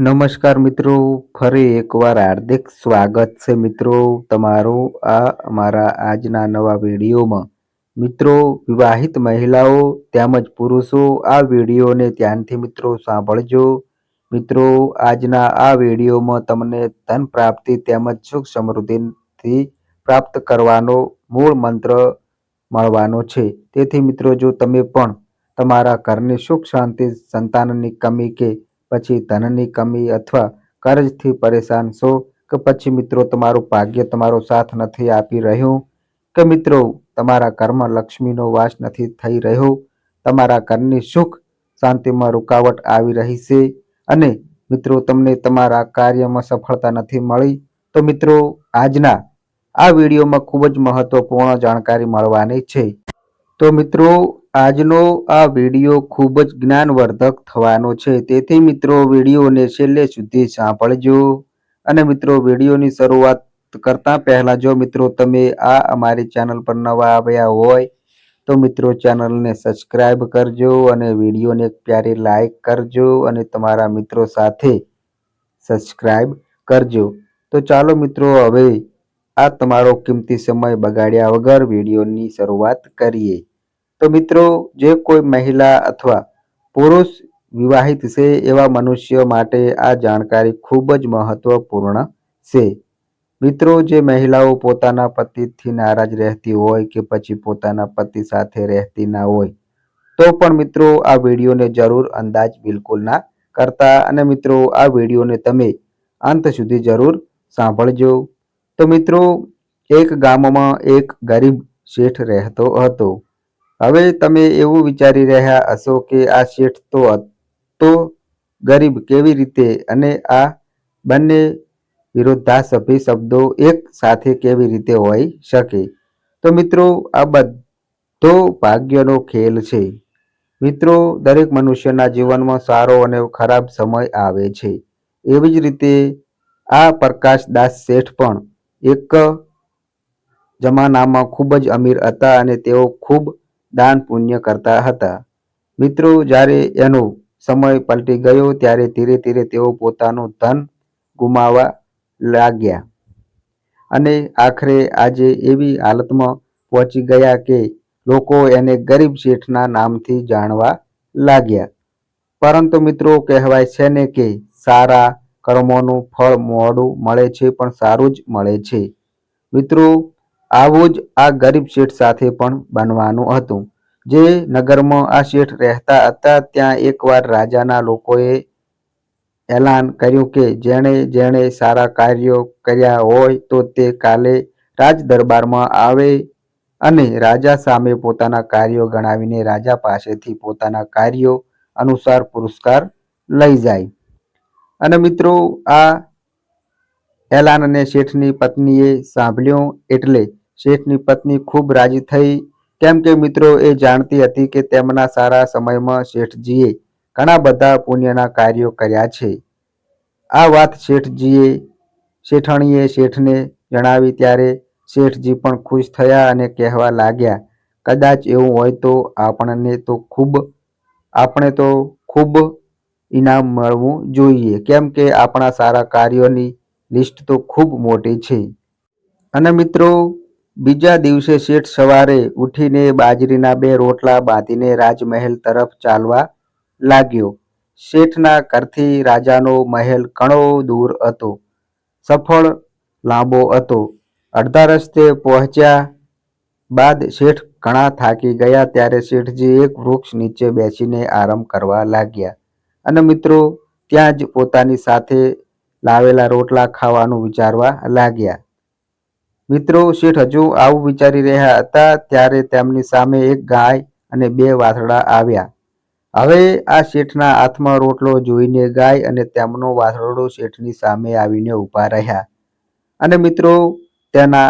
નમસ્કાર મિત્રો, ફરી એકવાર હાર્દિક સ્વાગત છે મિત્રો તમારું આ અમારા આજના નવા વિડીયોમાં. મિત્રો, વિવાહિત મહિલાઓ તેમજ પુરુષો આ વિડીયોને ધ્યાનથી મિત્રો સાંભળજો. મિત્રો, આજના આ વિડીયોમાં તમને ધન પ્રાપ્તિ તેમજ સુખ સમૃદ્ધિથી પ્રાપ્ત કરવાનો મૂળ મંત્ર મળવાનો છે. તેથી મિત્રો, જો તમે પણ તમારા ઘરની સુખ શાંતિ સંતાનની કમી કે પછી ધનની કમી અથવા કર્જથી પરેશાન છો કે પછી મિત્રો તમારું ભાગ્ય તમારો સાથ નથી આપી રહ્યું? કે મિત્રો તમારા ઘરમાં લક્ષ્મીનો વાસ નથી થઈ રહ્યો? તમારા ઘરની સુખ શાંતિમાં રૂકાવટ આવી રહી છે? અને મિત્રો તમને તમારા કાર્યમાં સફળતા નથી મળી? તો મિત્રો આજના આ વિડીયોમાં ખૂબ જ મહત્વપૂર્ણ જાણકારી મળવાની છે. તો મિત્રો આજનો આ વીડિયો ખૂબ જ જ્ઞાનવર્ધક થવાનો છે. તેથી મિત્રો, વિડીયોને છેલ્લે સુધી સાંભળજો. અને મિત્રો, વિડીયોની શરૂઆત કરતા પહેલા જો મિત્રો તમે આ અમારી ચેનલ પર નવા આવ્યા હોય, તો મિત્રો ચેનલને સબસ્ક્રાઈબ કરજો અને વિડીયોને પ્યારી લાઈક કરજો અને તમારા મિત્રો સાથે સબસ્ક્રાઈબ કરજો. તો ચાલો મિત્રો, હવે આ તમારો કિંમતી સમય બગાડ્યા વગર વિડીયોની શરૂઆત કરીએ. તો મિત્રો, જે કોઈ મહિલા અથવા પુરુષ વિવાહિત છે એવા મનુષ્ય માટે આ જાણકારી ખૂબ જ મહત્વપૂર્ણ છે. મિત્રો, જે મહિલાઓ પોતાના પતિથી નારાજ રહેતી હોય કે પછી પોતાના પતિ સાથે રહેતી ના હોય, તો પણ મિત્રો આ વિડીયોને જરૂર અંદાજ બિલકુલ ના કરતા અને મિત્રો, આ વિડીયોને તમે અંત સુધી જરૂર સાંભળજો. તો મિત્રો, એક ગામમાં એક ગરીબ શેઠ રહેતો હતો. હવે તમે એવું વિચારી રહ્યા હશો કે આ શેઠ તો તો ગરીબ કેવી રીતે? અને આ બંને વિરોધાભાસી શબ્દો એક સાથે કેવી રીતે હોઈ શકે? તો મિત્રો, આ બધો ભાગ્યનો ખેલ છે. મિત્રો, દરેક મનુષ્યના જીવનમાં સારો અને ખરાબ સમય આવે છે. એવી જ રીતે આ પ્રકાશદાસ શેઠ પણ એક જમાનામાં ખૂબ જ અમીર હતા અને તેઓ ખૂબ દાન પુણ્ય કરતા હતા. મિત્રો, જ્યારે એનો સમય પલટી ગયો, ત્યારે ધીરે ધીરે તેઓ પોતાનું ધન ગુમાવવા લાગ્યા. અને આખરે આજે એવી હાલતમાં પહોંચી ગયા કે લોકો એને ગરીબ શેઠના નામથી જાણવા લાગ્યા. પરંતુ મિત્રો, કહેવાય છે ને કે સારા કર્મોનું ફળ મોડું મળે છે, પણ સારું જ મળે છે. મિત્રો આવું જ આ ગરીબ શેઠ સાથે પણ બનવાનું હતું. જે નગરમાં આ શેઠ રહેતા હતા, ત્યાં એકવાર રાજાના લોકોએ એલાન કર્યું કે જેણે જેણે સારા કાર્યો કર્યા હોય તો તે કાલે રાજ દરબારમાં આવે અને રાજા સામે પોતાના કાર્યો ગણાવીને રાજા પાસેથી પોતાના કાર્યો અનુસાર પુરસ્કાર લઈ જાય. અને મિત્રો, આ એલાન અને શેઠની પત્નીએ સાંભળ્યું એટલે શેઠની પત્ની ખૂબ રાજી થઈ. કેમ કે મિત્રો, એ જાણતી હતી કે તેમના સારા સમયમાં શેઠજીએ ઘણા બધા પુણ્યના કાર્યો કર્યા છે. આ વાત શેઠજીએ, શેઠણીએ શેઠને જણાવી ત્યારે શેઠજી પણ ખુશ થયા અને કહેવા લાગ્યા, કદાચ એવું હોય તો આપણને તો ખૂબ, આપણે તો ખૂબ ઇનામ મળવું જોઈએ. કેમ કે આપણા સારા કાર્યોની લિસ્ટ તો ખૂબ મોટી છે. અને મિત્રો બીજા દિવસે શેઠ સવારે ઉઠીને બાજરીના બે રોટલા બાંધીને રાજમહેલ તરફ ચાલવા લાગ્યો. શેઠના ઘરથી રાજાનો મહેલ ઘણો દૂર હતો. સફળ, લાંબો હતો. અડધા રસ્તે પહોંચ્યા બાદ શેઠ ઘણા થાકી ગયા ત્યારે શેઠજી એક વૃક્ષ નીચે બેસીને આરામ કરવા લાગ્યા. અને મિત્રો, ત્યાં જ પોતાની સાથે લાવેલા રોટલા ખાવાનું વિચારવા લાગ્યા. મિત્રો, શેઠ હજુ આવું વિચારી રહ્યા હતા ત્યારે તેમની સામે એક ગાય અને બે વાછરડા આવ્યા. હવે આ શેઠના હાથમાં રોટલો જોઈને ગાય અને તેમનો વાછરડો શેઠની સામે આવીને ઊભા રહ્યા. અને મિત્રો, તેના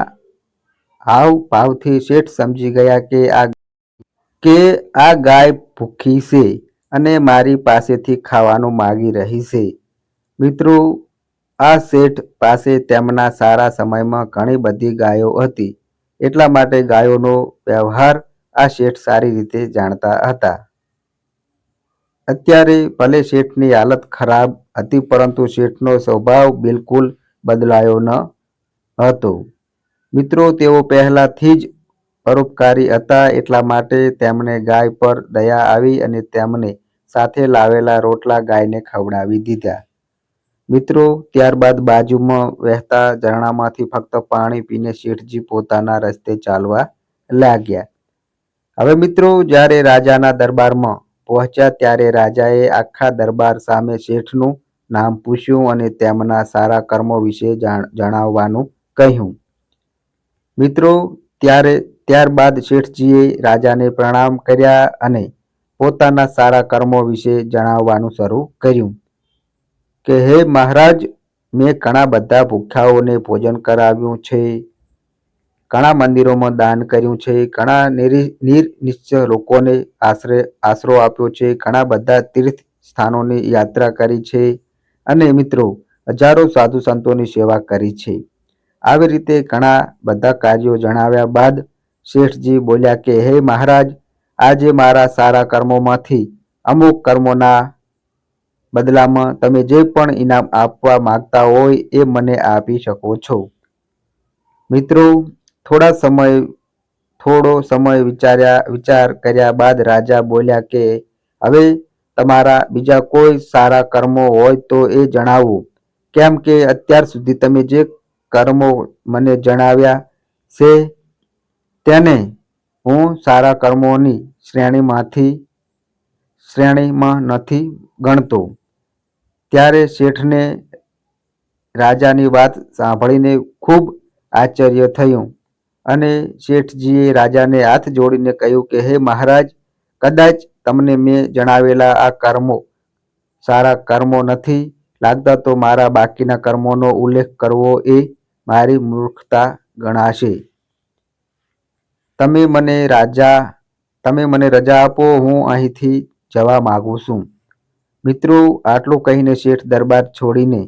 હાવ ભાવથી શેઠ સમજી ગયા કે આ કે આ ગાય ભૂખી છે અને મારી પાસેથી ખાવાનું માગી રહી છે. મિત્રો આ શેઠ પાસે તેમના સારા સમયમાં ઘણી બધી ગાયો હતી. એટલા માટે ગાયોનો વ્યવહાર આ શેઠ સારી રીતે જાણતા હતા. અત્યારે ભલે શેઠની હાલત ખરાબ હતી, પરંતુ શેઠનો સ્વભાવ બિલકુલ બદલાયો ન હતો. મિત્રો, તેઓ પહેલાથી જ પરોપકારી હતા, એટલા માટે તેમને ગાય પર દયા આવી અને તેમને સાથે લાવેલા રોટલા ગાયને ખવડાવી દીધા. મિત્રો, ત્યારબાદ બાજુમાં વહેતા ઝરણામાંથી ફક્ત પાણી પીને શેઠજી પોતાના રસ્તે ચાલવા લાગ્યા. હવે મિત્રો, જ્યારે રાજાના દરબારમાં પહોંચ્યા ત્યારે રાજાએ આખા દરબાર સામે શેઠનું નામ પૂછ્યું અને તેમના સારા કર્મો વિશે જણાવવાનું કહ્યું. મિત્રો, ત્યારે, ત્યારબાદ શેઠજીએ રાજાને પ્રણામ કર્યા અને પોતાના સારા કર્મો વિશે જણાવવાનું શરૂ કર્યું. કે, હે મહારાજ, મેં ઘણા બધા ભૂખ્યાઓને ભોજન કરાવ્યું છે. ઘણા મંદિરોમાં દાન કર્યું છે. ઘણા નિર્નિશ્ચય લોકોને આશરે, આશરો આપ્યો છે. ઘણા બધા તીર્થ સ્થાનોની યાત્રા કરી છે. અને મિત્રો, હજારો સાધુ સંતોની સેવા કરી છે. આવી રીતે ઘણા બધા કાર્યો જણાવ્યા બાદ શેઠજી બોલ્યા કે, હે મહારાજ, આજે મારા સારા કર્મોમાંથી અમુક કર્મોના બદલામાં તમે જે પણ ઇનામ આપવા માંગતા હોય એ મને આપી શકો છો. મિત્રો, થોડા સમય, થોડો સમય વિચાર્યા, વિચાર કર્યા બાદ રાજા બોલ્યા કે, હવે તમારા બીજા કોઈ સારા કર્મો હોય તો એ જણાવો. કેમ કે અત્યાર સુધી તમે જે કર્મો મને જણાવ્યા છે તેને હું સારા કર્મોની શ્રેણીમાંથી, શ્રેણીમાં નથી ગણતો. ત્યારે શેઠને રાજાની વાત સાંભળીને ખૂબ આશ્ચર્ય થયું અને શેઠજીએ રાજાને હાથ જોડીને કહ્યું કે, હે મહારાજ, કદાચ તમને મેં જણાવેલા આ કર્મો સારા કર્મો નથી, લાગતા તો મારા બાકીના કર્મોનો ઉલ્લેખ કરવો એ મારી મૂર્ખતા ગણાશે. તમે મને રાજા, તમે મને રજા આપો, હું અહીંથી જવા માગું છું. મિત્રો, આટલું કહીને શેઠ દરબાર છોડીને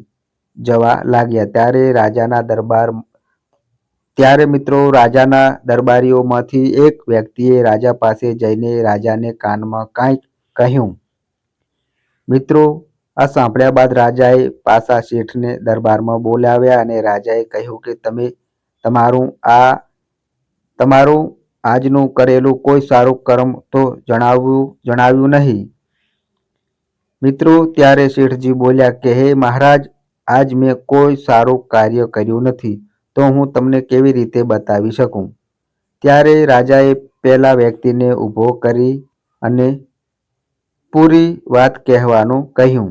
જવા લાગ્યા. ત્યારે રાજાના દરબાર, ત્યારે મિત્રો રાજાના દરબારીઓમાંથી એક વ્યક્તિએ રાજા પાસે જઈને રાજાને કાનમાં કાંઈક કહ્યું. મિત્રો, આ સાંભળ્યા બાદ રાજાએ પાસા શેઠને દરબારમાં બોલાવ્યા અને રાજાએ કહ્યું કે, તમે તમારું આ, તમારું આજનું કરેલું કોઈ સારું કર્મ તો જણાવ્યું જણાવ્યું નહીં. મિત્રો, ત્યારે શેઠજી બોલ્યા કે, હે મહારાજ, આજ મેં કોઈ સારું કાર્ય કર્યું નથી, તો હું તમને કેવી રીતે બતાવી શકું? ત્યારે રાજાએ પહેલા વ્યક્તિને ઊભો કરી અને પૂરી વાત કહેવાનું કહ્યું.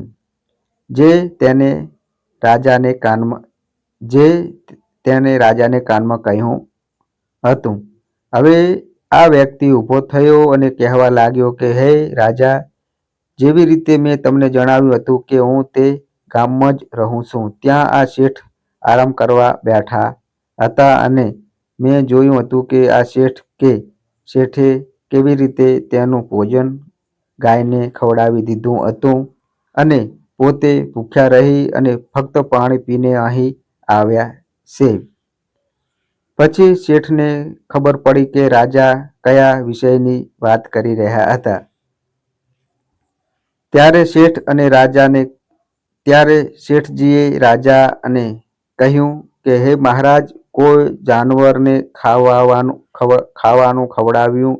જે તેને રાજાને કાનમાં, જે તેને રાજાને કાનમાં કહ્યું હતું. હવે આ વ્યક્તિ ઊભો થયો અને કહેવા લાગ્યો કે, હે રાજા જેવી રીતે મેં તમને જણાવ્યું હતું કે હું તે ગામમાં જ રહું છું, ત્યાં આ શેઠ આરામ કરવા બેઠા હતા અને મેં જોયું હતું કે આ શેઠ કે શેઠે કેવી રીતે તેનું ભોજન ગાયને ખવડાવી દીધું હતું અને પોતે ભૂખ્યા રહી અને ફક્ત પાણી પીને અહીં આવ્યા છે. પછી શેઠને ખબર પડી કે રાજા કયા વિષયની વાત કરી રહ્યા હતા. ત્યારે શેઠ અને રાજાને, ત્યારે શેઠજીએ રાજા અને કહ્યું કે, હે મહારાજ, કોઈ જાનવરને ખાવાનું ખાવાનું ખવડાવ્યું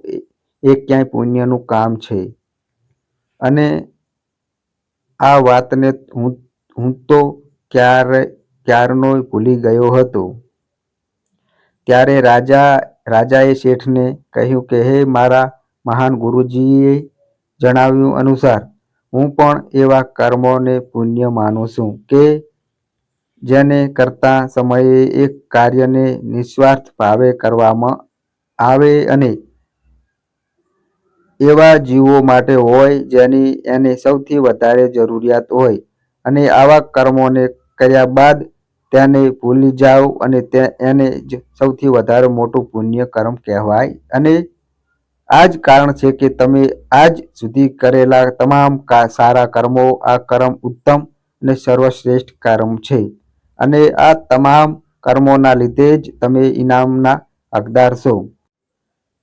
એ ક્યાંય પુણ્યનું કામ છે? અને આ વાતને હું હું તો ક્યારે ક્યારનો ભૂલી ગયો હતો. ત્યારે રાજા, રાજાએ શેઠને કહ્યું કે, હે મારા મહાન ગુરુજીએ જણાવ્યું અનુસાર હું પણ એવા કર્મોને પુણ્ય માનું છું કે જેને કરતા સમયે એક કાર્યને નિસ્વાર્થ ભાવે કરવામાં આવે અને એવા જીવો માટે હોય જેની એને સૌથી વધારે જરૂરિયાત હોય અને આવા કર્મોને કર્યા બાદ તેને ભૂલી જાવ અને તે એને જ સૌથી વધારે મોટું પુણ્ય કર્મ કહેવાય અને આ જ કારણ છે કે તમે આજ સુધી કરેલા તમામ સારા કર્મો, આ કર્મ ઉત્તમ અને સર્વશ્રેષ્ઠ કર્મ છે. અને આ તમામ કર્મોના લીધે જ તમે ઇનામના હકદાર છો.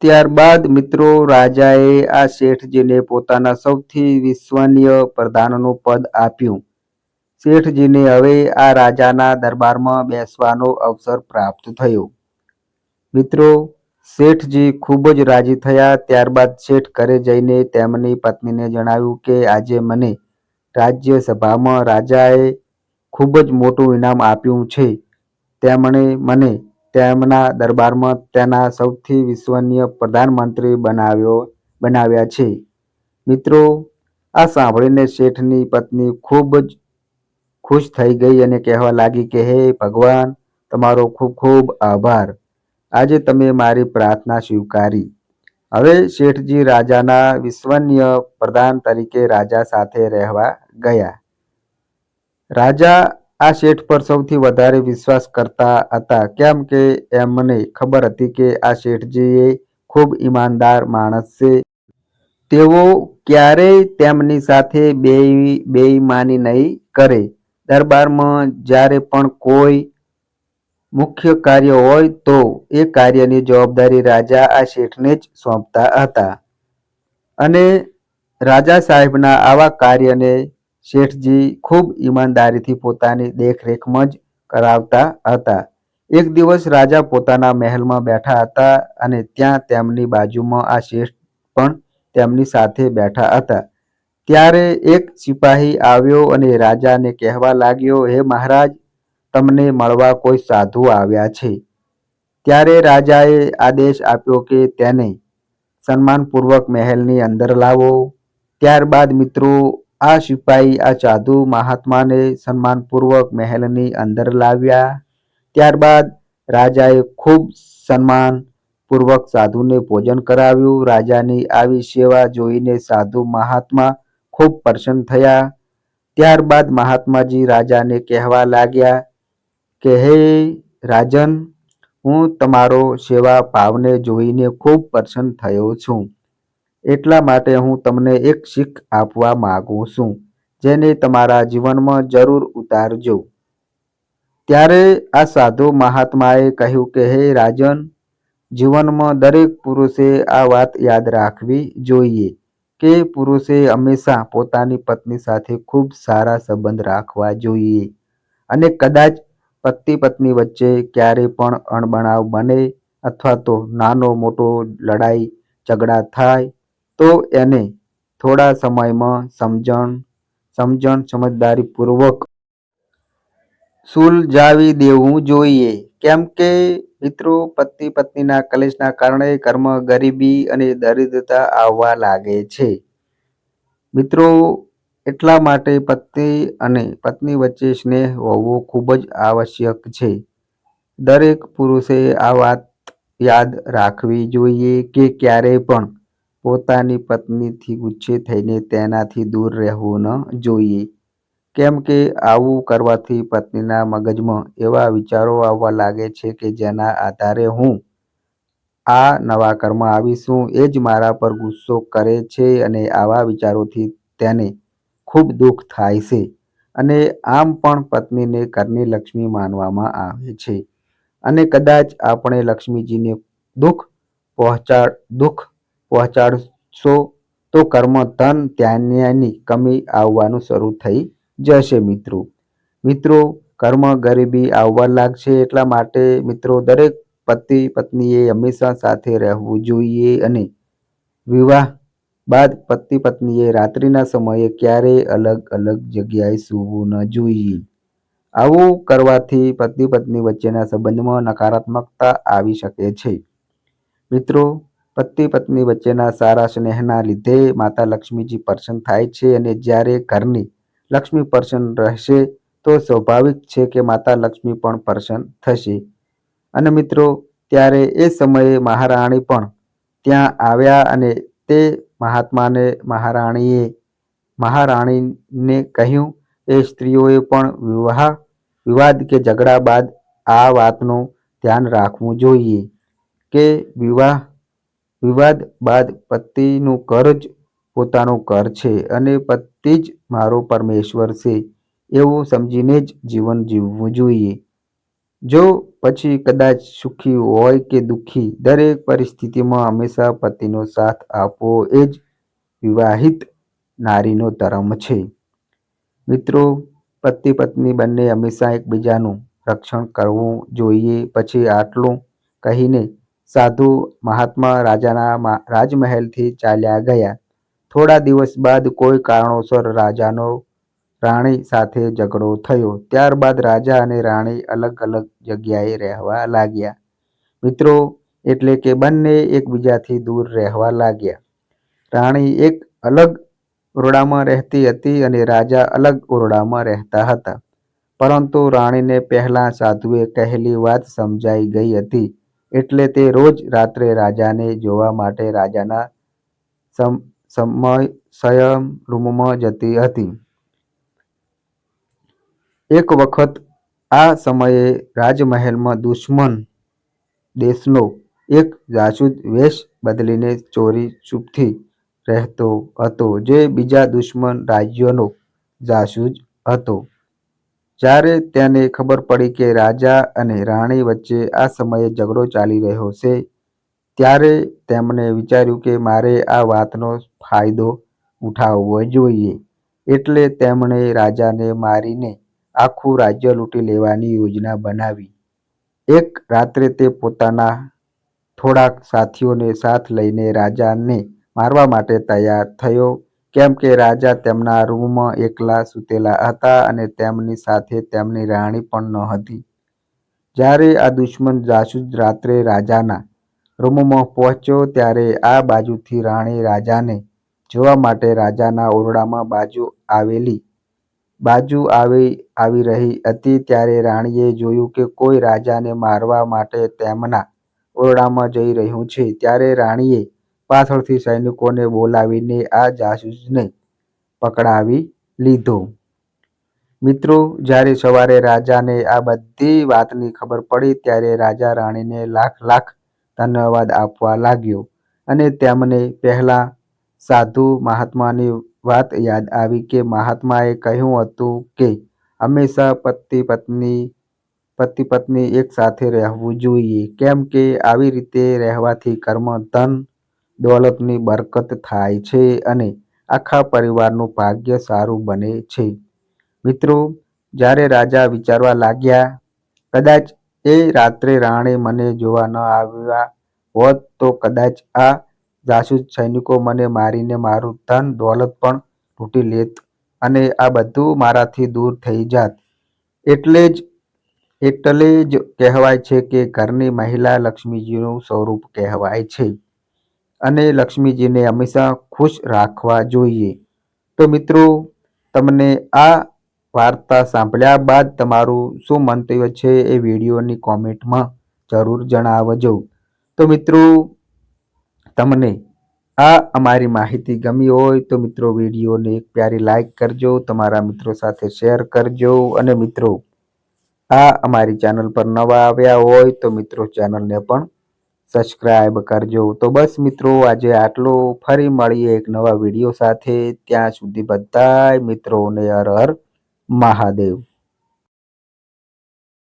ત્યારબાદ મિત્રો, રાજાએ આ શેઠજીને પોતાના સૌથી વિશ્વનીય પ્રધાનનું પદ આપ્યું. શેઠજીને હવે આ રાજાના દરબારમાં બેસવાનો અવસર પ્રાપ્ત થયો. મિત્રો શેઠજી ખૂબ જ રાજી થયા. ત્યારબાદ શેઠ ઘરે જઈને તેમની પત્નીને જણાવ્યું કે, આજે મને રાજ્યસભામાં રાજાએ ખૂબ જ મોટું ઇનામ આપ્યું છે. તેમણે મને તેમના દરબારમાં તેના સૌથી વિશ્વનીય પ્રધાનમંત્રી બનાવ્યો, બનાવ્યા છે. મિત્રો, આ સાંભળીને શેઠની પત્ની ખૂબ જ ખુશ થઈ ગઈ અને કહેવા લાગી કે, હે ભગવાન, તમારો ખૂબ ખૂબ આભાર. આજે તમે મારી પ્રાર્થના સ્વીકારી. હવે શેઠજી રાજાના વિશ્વનીય પ્રધાન તરીકે રાજા સાથે રહેવા ગયા. રાજા આ શેઠ પર સૌથી વધારે વિશ્વાસ કરતા હતા. કેમ કે એમને ખબર હતી કે આ શેઠજી એ ખૂબ ઈમાનદાર માણસ છે. તેઓ ક્યારેય તેમની સાથે બે બેઈમાની નહીં કરે. દરબારમાં જ્યારે પણ કોઈ મુખ્ય કાર્ય હોય તો એ કાર્યની જવાબદારી રાજા આ શેઠને જ સોંપતા હતા. અને રાજા સાહેબના આવા કાર્યને શેઠજી ખૂબ ઈમાનદારીથી પોતાની દેખરેખમાં જ કરાવતા હતા. એક દિવસ રાજા પોતાના મહેલમાં બેઠા હતા અને ત્યાં તેમની બાજુમાં આ શેઠ પણ તેમની સાથે બેઠા હતા. ત્યારે એક સિપાહી આવ્યો અને રાજાને કહેવા લાગ્યો, હે મહારાજ તમને મળવા કોઈ સાધુ આવ્યા છે? ત્યારે રાજાએ આદેશ આપ્યો કે તેને સન્માનપૂર્વક મહેલની અંદર લાવો. ત્યારબાદ મિત્રો, આ સિપાહી આ સાધુ મહાત્માને સન્માનપૂર્વક મહેલની અંદર લાવ્યા. ત્યારબાદ રાજાએ ખૂબ સન્માનપૂર્વક સાધુને ભોજન કરાવ્યું. રાજાની આવી સેવા જોઈને સાધુ મહાત્મા ખૂબ પ્રસન્ન થયા. ત્યારબાદ મહાત્માજી રાજાને કહેવા લાગ્યા કે, હે રાજન, હું તમારો સેવા ભાવને જોઈને ખૂબ પ્રસન્ન થયો છું. એટલા માટે હું તમને એક શીખ આપવા માગું છું, જેને તમારા જીવનમાં જરૂર ઉતારજો. ત્યારે આ સાધુ મહાત્માએ કહ્યું કે, હે રાજન, જીવનમાં દરેક પુરુષે આ વાત યાદ રાખવી જોઈએ કે પુરુષે હંમેશા પોતાની પત્ની સાથે ખૂબ સારા સંબંધ રાખવા જોઈએ અને કદાચ પતિ પત્ની વચ્ચે ક્યારે પણ અણબનાવ બને અથવા તો નાનો મોટો લડાઈ, ઝઘડા થાય, તો એને થોડા સમયમાં સમજણ સમજણ સમજદારીપૂર્વક સુલઝાવી દેવું જોઈએ. કેમ કે મિત્રો પતિ પત્નીના કલેશના કારણે કર્મ ગરીબી અને દરિદ્રતા આવવા લાગે છે. મિત્રો એટલા માટે પતિ અને પત્ની વચ્ચે સ્નેહ હોવો ખૂબ જ આવશ્યક છે. દરેક પુરુષે આ વાત યાદ રાખવી જોઈએ કે ક્યારેય પણ પોતાની પત્નીથી ગુસ્સે થઈને તેનાથી દૂર રહેવું ન જોઈએ. કેમ કે આવું કરવાથી પત્નીના મગજમાં એવા વિચારો આવવા લાગે છે કે જેના આધારે હું આ નવા કર્મ આવીશું. એ જ મારા પર ગુસ્સો કરે છે અને આવા વિચારોથી તેને ખૂબ દુઃખ થાય છે અને આમ પણ પત્નીને ઘરની લક્ષ્મી માનવામાં આવે છે. અને કદાચ આપણે લક્ષ્મીજીને દુઃખ પહોંચાડ, દુઃખ પહોંચાડશો તો કર્મ ધન ધાન્યની કમી આવવાનું શરૂ થઈ જશે મિત્રો. મિત્રો, કર્મ ગરીબી આવવા લાગશે એટલા માટે મિત્રો દરેક પતિ પત્નીએ હંમેશા સાથે રહેવું જોઈએ અને વિવાહ બાદ પતિ પત્નીએ રાત્રિના સમયે ક્યારેય અલગ અલગ જગ્યાએ સૂવું ન જોઈએ. આવું કરવાથી પતિ પત્ની વચ્ચેના સંબંધમાં નકારાત્મકતા આવી શકે છે. મિત્રો, પતિ પત્ની વચ્ચેના સારા સ્નેહના લીધે માતા લક્ષ્મીજી પ્રસન્ન થાય છે અને જ્યારે ઘરની લક્ષ્મી પ્રસન્ન રહેશે, તો સ્વાભાવિક છે કે માતા લક્ષ્મી પણ પ્રસન્ન થશે. અને મિત્રો, ત્યારે એ સમયે મહારાણી પણ ત્યાં આવ્યા અને તે મહાત્માને, મહારાણીએ, મહારાણીને કહ્યું, એ સ્ત્રીઓએ પણ વિવાહ, વિવાદ કે ઝઘડા બાદ આ વાતનું ધ્યાન રાખવું જોઈએ કે વિવાહ, વિવાદ બાદ પતિનું ઘર જ પોતાનું ઘર છે અને પતિ જ મારો પરમેશ્વર છે. એવું સમજીને જ જીવન જીવવું જોઈએ. જો પછી કદાચ સુખી હોય કે દુઃખી, દરેક પરિસ્થિતિમાં હંમેશા પતિનો સાથ આપવો એ જ વિવાહિત નારીનો ધર્મ છે. મિત્રો, પતિ પત્ની બંને હંમેશા એકબીજાનું રક્ષણ કરવું જોઈએ. પછી આટલું કહીને સાધુ મહાત્મા રાજાના રાજમહેલથી ચાલ્યા ગયા. થોડા દિવસ બાદ કોઈ કારણોસર રાજાનો રાણી સાથે ઝઘડો થયો. ત્યારબાદ રાજા અને રાણી અલગ અલગ જગ્યાએ રહેવા લાગ્યા. મિત્રો, એટલે કે બંને એકબીજાથી દૂર રહેવા લાગ્યા. રાણી એક અલગ ઓરડામાં રહેતી હતી અને રાજા અલગ ઓરડામાં રહેતા હતા. પરંતુ રાણીને પહેલાં સાધુએ કહેલી વાત સમજાઈ ગઈ હતી. એટલે તે રોજ રાત્રે રાજાને જોવા માટે રાજાના સમય, સંયમ રૂમમાં જતી હતી. એક વખત આ સમયે રાજમહેલમાં દુશ્મન દેશનો એક જાસૂદ વેશ બદલીને ચોરી ચૂપથી રહેતો હતો, જે બીજા દુશ્મન રાજ્યનો જાસૂદ હતો. જ્યારે તેને ખબર પડી કે રાજા અને રાણી વચ્ચે આ સમયે ઝઘડો ચાલી રહ્યો છે, ત્યારે તેમણે વિચાર્યું કે મારે આ વાતનો ફાયદો ઉઠાવવો જોઈએ. એટલે તેમણે રાજાને મારીને આખું રાજ્ય લૂંટી લેવાની યોજના બનાવી. એક રાત્રે તે પોતાના થોડાક સાથીઓને સાથ લઈને રાજાને મારવા માટે તૈયાર થયો. કેમ કે રાજા તેમના રૂમમાં એકલા સૂતેલા હતા અને તેમની સાથે તેમની રાણી પણ ન હતી. જ્યારે આ દુશ્મન જાસૂસ રાત્રે રાજાના રૂમમાં પહોંચ્યો ત્યારે આ બાજુથી રાણી રાજાને જોવા માટે રાજાના ઓરડામાં બાજુ આવેલી બાજુ આવી આવી રહી હતી ત્યારે રાણીએ જોયું કે કોઈ રાજાને મારવા માટે તેમના ઓરડામાં જઈ રહ્યું છે. ત્યારે રાણીએ પાછળથી સૈનિકોને બોલાવીને આ જાસૂસને પકડાવી લીધો. મિત્રો, જ્યારે સવારે રાજાને આ બધી વાતની ખબર પડી ત્યારે રાજા રાણીને લાખ લાખ ધન્યવાદ આપવા લાગ્યો અને તેમને પહેલાં સાધુ મહાત્માની વાત યાદ આવી કે મહાત્માએ કહ્યું હતું કે હંમેશા પતિ પત્ની પતિ પત્ની એક સાથે રહેવું જોઈએ. કેમ કે આવી રીતે રહેવાથી કર્મ, ધન, દોલતની બરકત થાય છે અને આખા પરિવારનું ભાગ્ય સારું બને છે. મિત્રો, જ્યારે રાજા વિચારવા લાગ્યા, કદાચ એ રાત્રે રાણી મને જોવા ન આવ્યા હોત તો કદાચ આ જાસૂસ સૈનિકો મને મારીને મારું ધન, દોલત પણ લૂંટી લેત અને આ બધું મારાથી દૂર થઈ જાત. એટલે જ એટલે જ કહેવાય છે કે ઘરની મહિલા લક્ષ્મીજીનું સ્વરૂપ કહેવાય છે. અને લક્ષ્મીજીને હંમેશા ખુશ રાખવા જોઈએ. તો મિત્રો, તમને આ વાર્તા સાંભળ્યા બાદ તમારું શું મંતવ્ય છે એ વિડીયોની કોમેન્ટમાં જરૂર જણાવજો. તો મિત્રો તમને આ અમારી માહિતી ગમી હોય તો મિત્રો વિડીયોને એક પ્યારી લાઈક કરજો, તમારા મિત્રો સાથે શેર કરજો અને મિત્રો, આ અમારી ચેનલ પર નવા આવ્યા હોય તો મિત્રો ચેનલને પણ સબસ્ક્રાઈબ કરજો. તો બસ મિત્રો, આજે આટલું. ફરી મળીએ એક નવા વીડિયો સાથે. ત્યાં સુધી બધાય મિત્રોને હર હર મહાદેવ.